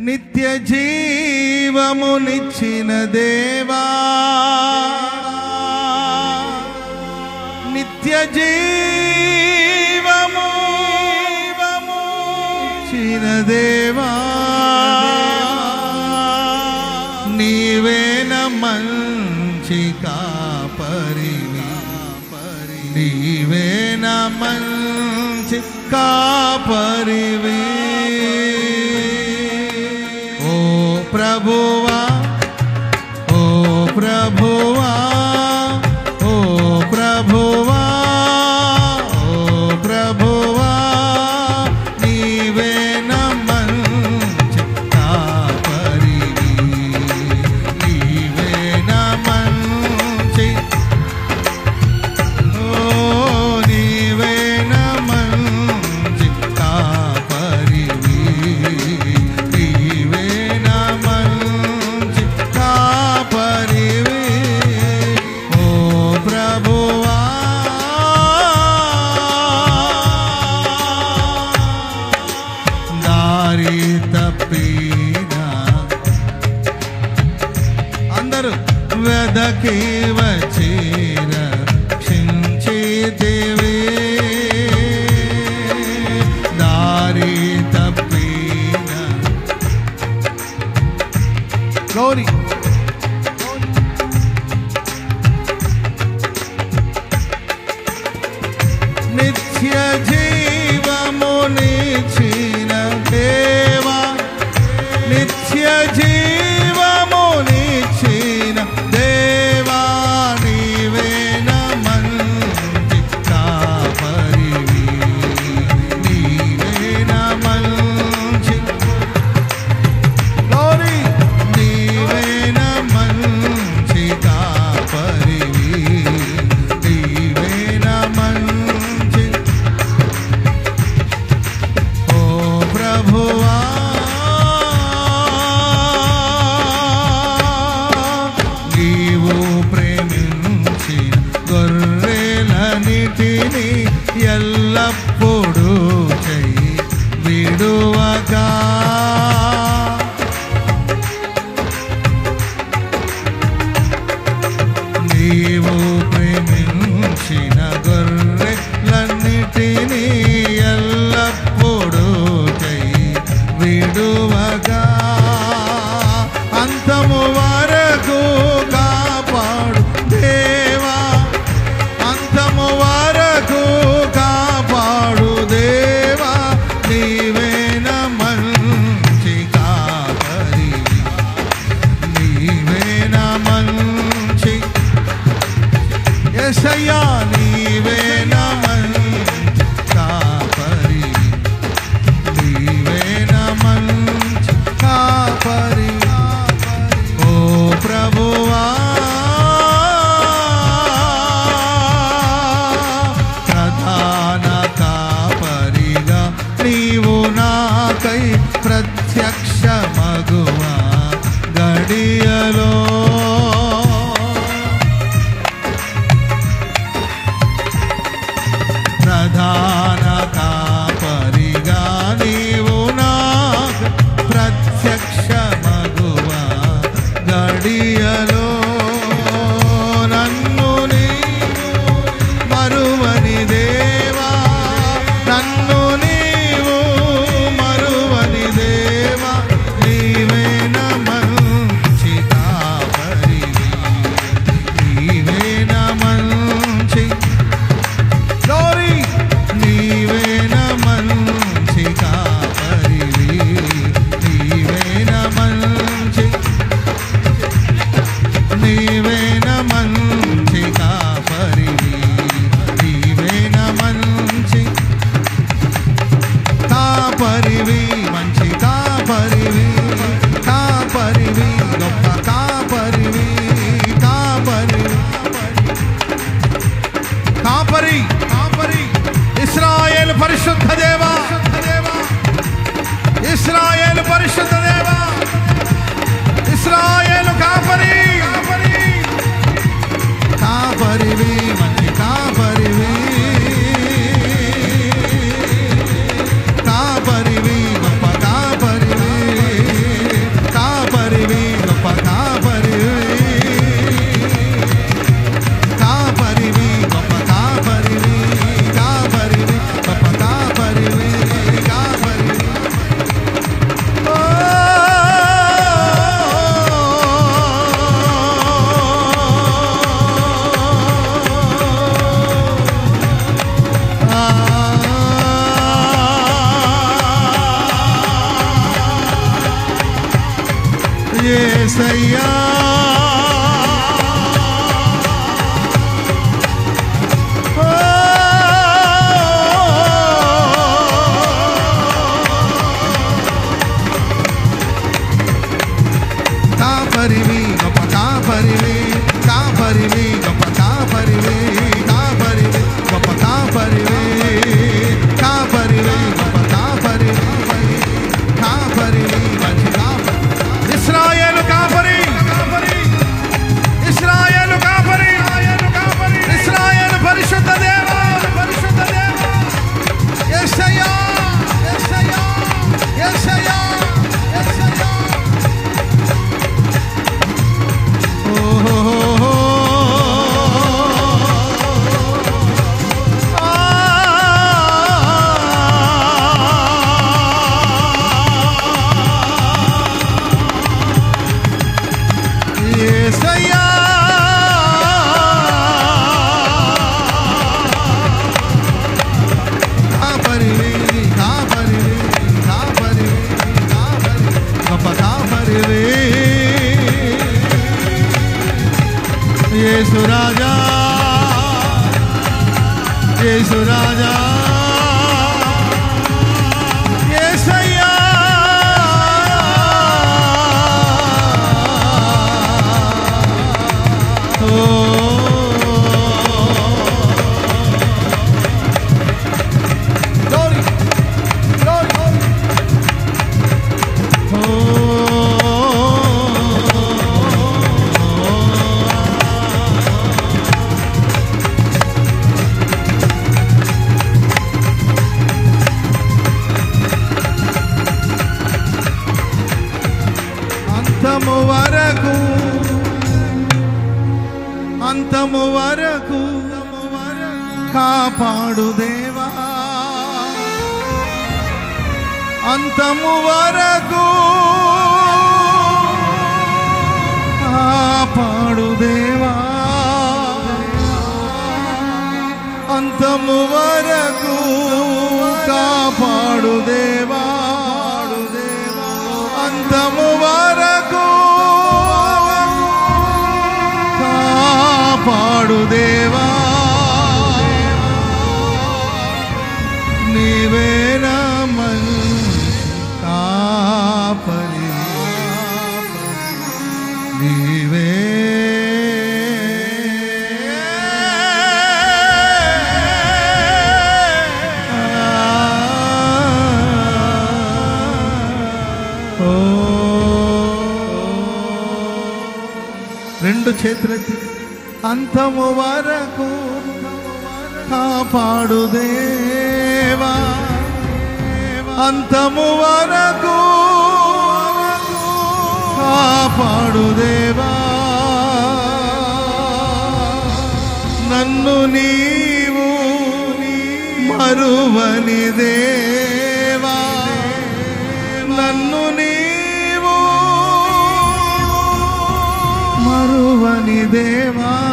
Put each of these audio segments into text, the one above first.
నిత్య జీవమునిచ్చిన దేవా నిత్య జీవము ఇచ్చిన దేవా నీవేన మంచి కాపరివి నీవేన మంచి కాపరివి boa, oh pra boa. దారి తప్పినా అందరూ వెదకి వచ్చి Adiós. அறிவே ఏసయ్యా యేసురాజా యేసు రాజా. అంతము వరకు కాపాడు దేవా. అంతము వరకు కాపాడు దేవా. అంతము వరకు కాపాడు దేవా. కాపాడు దేవా నీవేనా మంచి కాపరి. నీవే. రెండు చేతులెత్తి. అంతము వరకు కాపాడు దేవా. అంతము వరకు కాపాడు దేవా. నన్ను నీవు మరువని దేవా. నన్ను నీవు మరువని దేవా.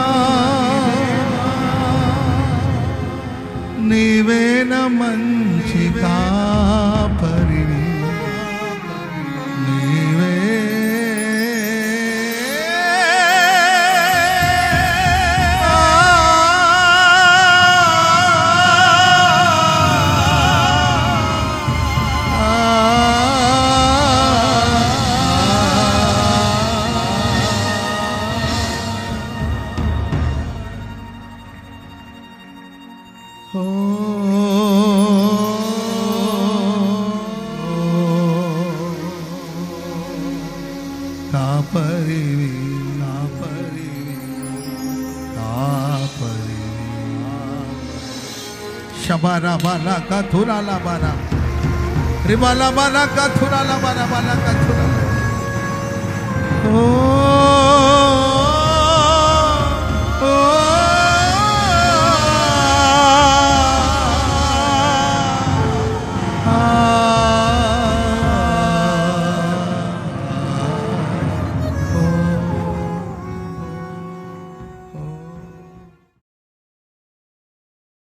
तापरिवी तापरिवी तापरिवी शबारा बाला का थुरा ला बारा रिबाला बाला का थुरा ला बारा बाला का थुरा। ओ